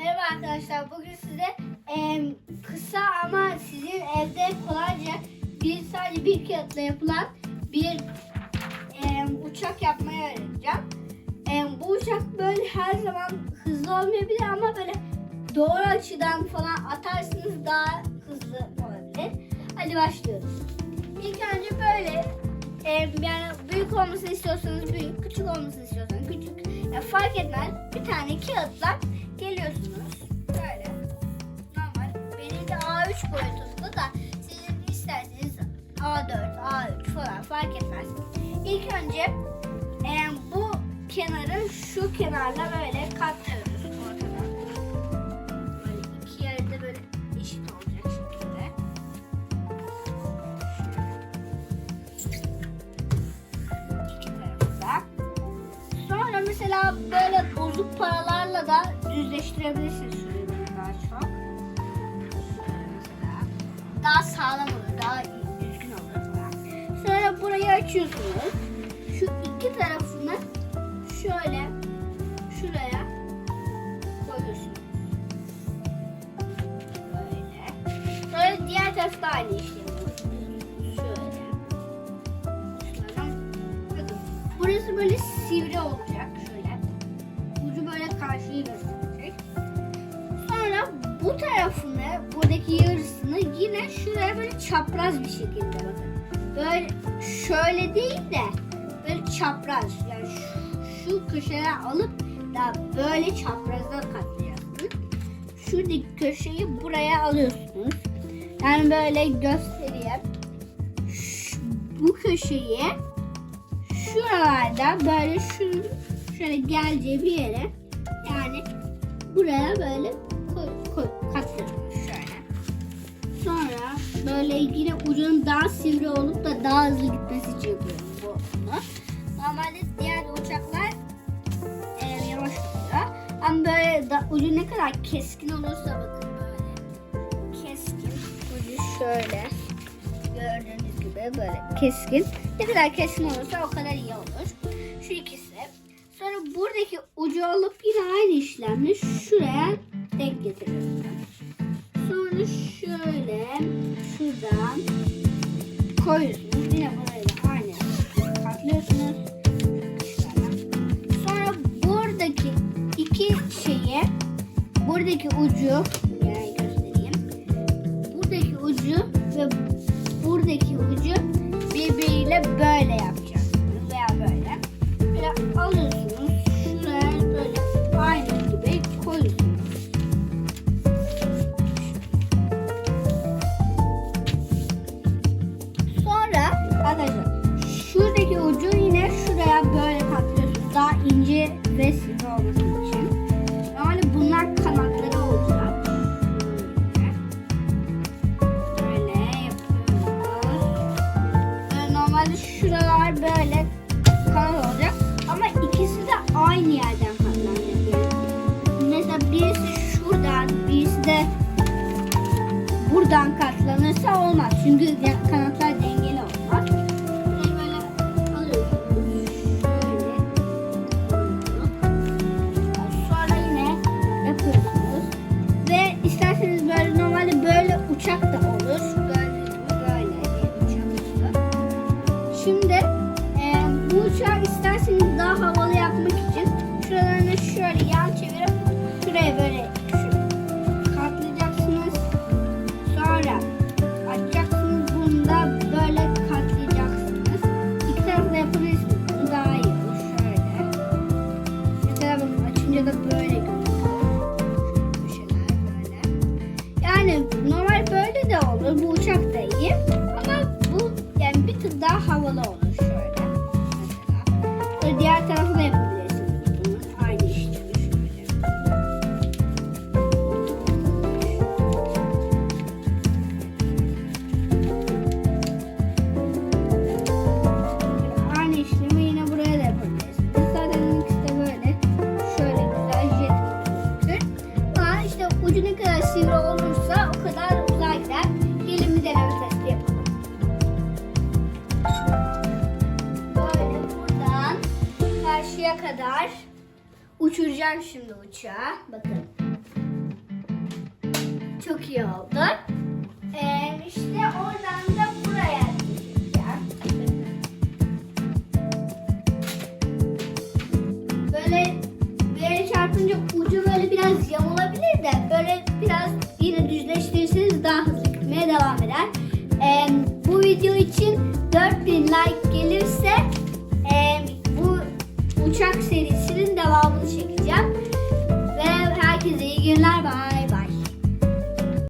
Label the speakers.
Speaker 1: Merhaba arkadaşlar. Bugün size em, kısa ama sizin evde kolayca bir sadece bir kağıtla yapılan bir em, uçak yapmayı öğreteceğim. Em, bu uçak böyle her zaman hızlı olmayabilir ama böyle doğru açıdan falan atarsınız daha hızlı olabilir. Hadi başlıyoruz. İlk önce böyle em, yani büyük olmasını istiyorsanız büyük, küçük olmasını istiyorsanız küçük. Ya fark etmez. Bir tane kağıtla 3 boyutlu da siz isterseniz A4, A3 falan fark etmez. İlk önce e, bu kenarı şu kenarla böyle katlıyoruz ortadan. Böyle iki yerde böyle eşit olacak şekilde. İki tarafı Sonra mesela böyle bozuk paralarla da düzleştirebilirsiniz Daha sağlam olur, daha düzgün olur. Sonra burayı açıyorsunuz. Şu iki tarafını şöyle şuraya koyuyorsunuz. Böyle. Sonra diğer tarafta aynı işlemi. Burası böyle sivri olacak yarısını yine şuraya böyle çapraz bir şekilde bakın. Böyle şöyle değil de böyle çapraz. Yani şu, şu köşeye alıp da böyle çaprazdan katlayacaksınız. Şuradaki köşeyi buraya alıyorsunuz. Yani böyle göstereyim. Şu- bu köşeyi şuralarda böyle şu şöyle geleceği bir yere yani buraya böyle böyle yine ucunun daha sivri olup da daha hızlı gitmesi için yapıyorum bu bunu. Normalde diğer uçaklar e, yavaş gidiyor. Ama böyle da, ucu ne kadar keskin olursa bakın böyle keskin ucu şöyle gördüğünüz gibi böyle keskin. Ne kadar keskin olursa o kadar iyi olur. Şu ikisi. Sonra buradaki ucu alıp yine aynı işlemle şuraya denk getiriyorsunuz. Sonra şöyle şuradan koyuyorsunuz. Yine burayı da aynı katlıyorsunuz. Sonra buradaki iki şeyi buradaki ucu yani göstereyim. Buradaki ucu ve buradaki ucu birbiriyle böyle yapacaksınız veya böyle. Böyle alıyorsunuz. Ve olması için. Yani bunlar kanatları olacak. Böyle. Yapıyoruz. Normalde şuralar böyle kanat olacak. Ama ikisi de aynı yerden katlanacak. Yani mesela birisi şuradan, birisi de buradan katlanırsa olmaz. Çünkü ya- bu uçağı isterseniz daha havalı yapmak için şuralarını şöyle yan çevirip şuraya böyle şu, katlayacaksınız. Sonra açacaksınız bunu da böyle katlayacaksınız. İki tarafı da yapabilirsiniz. Bu daha iyi olur. Şöyle. Mesela bakın açınca da böyle görünüyor. Köşeler böyle. Yani normal böyle de olur. Bu uçak da iyi. Kadar uçuracağım şimdi uçağı. Bakın. Çok iyi oldu. Ee, işte oradan da buraya. Böyle böyle